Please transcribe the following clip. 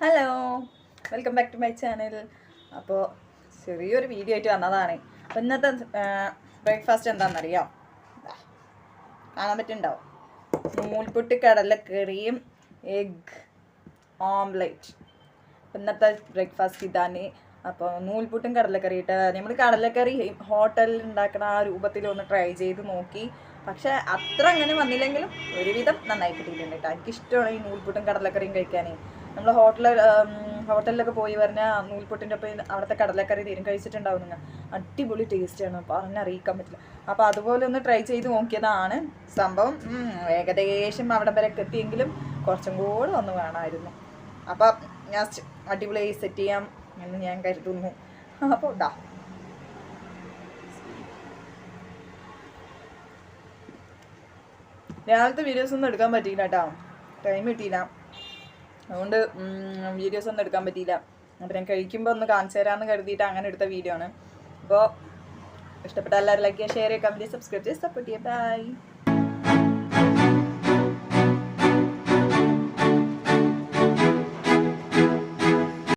Hello welcome back to my channel അപ്പോൾ ചെറിയൊരു video ആയിട്ട് വന്നതാണ്. അപ്പോൾ ഇന്നത്തെ ബ്രേക്ക്ഫാസ്റ്റ് എന്താണെന്നറിയാം കാണാൻ പറ്റുന്നുണ്ടാവും. നൂൽപുട്ട് കടലക്കറിയും എഗ് ഓംലെറ്റ് ഇന്നത്തെ ബ്രേക്ക്ഫാസ്റ്റ് ഇതാണ്. അപ്പോൾ നൂൽപുട്ടും കടലക്കറി ഇട്ട് നമ്മൾ കടലക്കറി ഹോട്ടലിൽ ഉണ്ടാക്കുന്ന ആ രൂപത്തിൽ ഒന്ന് ട്രൈ ചെയ്ത് നോക്കി. പക്ഷെ അത്ര അങ്ങനെ വന്നില്ലെങ്കിലും ഒരുവിധം നന്നായി കിട്ടിയിട്ടുണ്ട് കേട്ടോ. എനിക്കിഷ്ടമാണ് ഈ നൂൽപുട്ടും കടലക്കറിയും കഴിക്കാൻ നമ്മൾ ഹോട്ടലിൽ ഹോട്ടലിലൊക്കെ പോയി പറഞ്ഞാൽ നൂൽപുട്ടിന്റെ ഒപ്പം അവിടുത്തെ കടലക്കറി തീരും കഴിച്ചിട്ടുണ്ടാവും നിങ്ങൾ അടിപൊളി ടേസ്റ്റാണ് പറഞ്ഞറിയിക്കാൻ പറ്റില്ല. അപ്പോൾ അതുപോലെ ഒന്ന് ട്രൈ ചെയ്ത് നോക്കിയതാണ്. സംഭവം ഏകദേശം അവിടെ വരെ എത്തിയെങ്കിലും കുറച്ചും കൂടെ ഒന്ന് വേണമായിരുന്നു. അപ്പം ഞാൻ അടിപൊളിയായി സെറ്റ് ചെയ്യാം എന്ന് ഞാൻ കരുതുന്നു. അപ്പോൾ ഉണ്ടാ രാവിലത്തെ വീഡിയോസ് ഒന്നും എടുക്കാൻ പറ്റിയില്ല കേട്ടോ ടൈം കിട്ടിയില്ല. അതുകൊണ്ട് വീഡിയോസ് ഒന്നും എടുക്കാൻ പറ്റിയില്ല. അപ്പോൾ ഞാൻ കഴിക്കുമ്പോൾ ഒന്ന് കാണിച്ചു തരാമെന്ന് കരുതിയിട്ട് അങ്ങനെ എടുത്ത വീഡിയോ ആണ്. അപ്പോൾ ഇഷ്ടപ്പെട്ട എല്ലാവരും ലൈക്ക് ചെയ്യുക ഷെയർ ചെയ്യുക കമന്റ് സബ്സ്ക്രൈബ് ചെയ്യുക. സപ്പോർട്ട് ചെയ്യുക. ബൈ